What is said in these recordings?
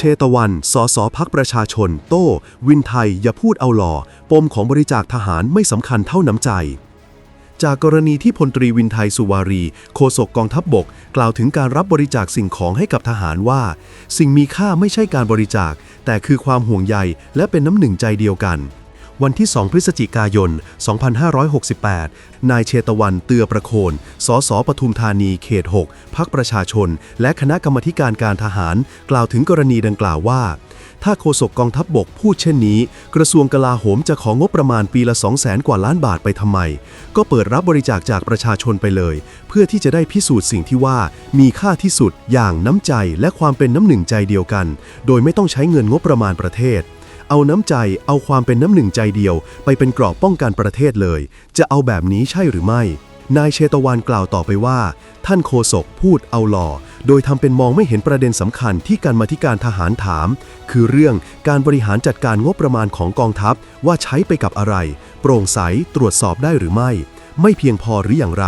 เชตวัน สสพักประชาชน โต้ วินไทย อย่าพูดเอาหล่อ ปมของบริจาคทหารไม่สำคัญเท่าน้ำใจ จากกรณีที่พลตรีวินไทยสุวารี โฆษกกองทัพบบก กล่าวถึงการรับบริจาคสิ่งของให้กับทหารว่า สิ่งมีค่าไม่ใช่การบริจาค แต่คือความห่วงใยและเป็นน้ำหนึ่งใจเดียวกัน วันที่ 2 พฤศจิกายน 2568 นายเชตวันเตือประโคน สสปทุมธานีเขต 6 พักประชาชน และคณะกรรมการการทหาร กล่าวถึงกรณีดังกล่าวว่า ถ้าโฆษกกองทัพบบกพูดเช่นนี้ กระทรวงกลาโหมจะของงบประมาณปีละ 2 0 0แสนกว่าล้านบาทไปทำไม ก็เปิดรับบริจาคจากประชาชนไปเลย เพื่อที่จะได้พิสูจน์สิ่งที่ว่า มีค่าที่สุดอย่างน้ำใจและความเป็นน้ำหนึ่งใจเดียวกัน โดยไม่ต้องใช้เงินงบประมาณประเทศ เอาน้ำใจ เอาความเป็นน้ำหนึ่งใจเดียว ไปเป็นกรอบป้องกันประเทศเลย จะเอาแบบนี้ใช่หรือไม่ นายเชตวันกล่าวต่อไปว่า ท่านโฆษกพูดเอาหล่อ โดยทำเป็นมองไม่เห็นประเด็นสำคัญที่การมาธิการทหารถาม คือเรื่องการบริหารจัดการงบประมาณของกองทัพว่าใช้ไปกับอะไร โปร่งใสตรวจสอบได้หรือไม่ ไม่เพียงพอหรืออย่างไร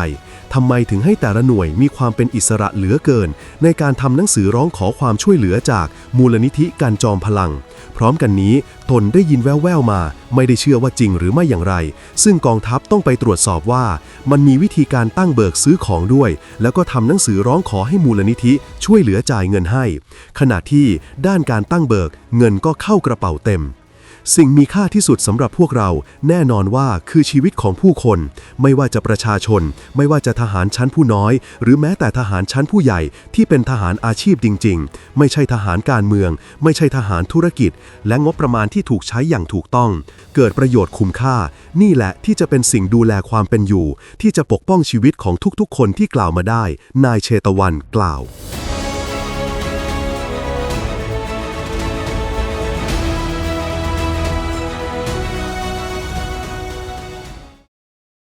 ทำไมถึงให้แต่ละหน่วยมีความเป็นอิสระเหลือเกิน ในการทำหนังสือร้องขอความช่วยเหลือจากมูลนิธิการจอมพลัง พร้อมกันนี้ตนได้ยินแว่วๆมา ไม่ได้เชื่อว่าจริงหรือไม่อย่างไร ซึ่งกองทัพต้องไปตรวจสอบว่า มันมีวิธีการตั้งเบิกซื้อของด้วย แล้วก็ทำหนังสือร้องขอให้มูลนิธิช่วยเหลือจ่ายเงินให้ ขณะที่ด้านการตั้งเบิก เงินก็เข้ากระเป๋าเต็ม สิ่งมีค่าที่สุดสำหรับพวกเราแน่นอนว่าคือชีวิตของผู้คน ไม่ว่าจะประชาชน ไม่ว่าจะทหารชั้นผู้น้อย หรือแม้แต่ทหารชั้นผู้ใหญ่ที่เป็นทหารอาชีพจริง ๆ ไม่ใช่ทหารการเมือง ไม่ใช่ทหารธุรกิจ และงบประมาณที่ถูกใช้อย่างถูกต้อง เกิดประโยชน์คุ้มค่า นี่แหละที่จะเป็นสิ่งดูแลความเป็นอยู่ ที่จะปกป้องชีวิตของทุกๆ คนที่กล่าวมาได้ นายเชตวันกล่าว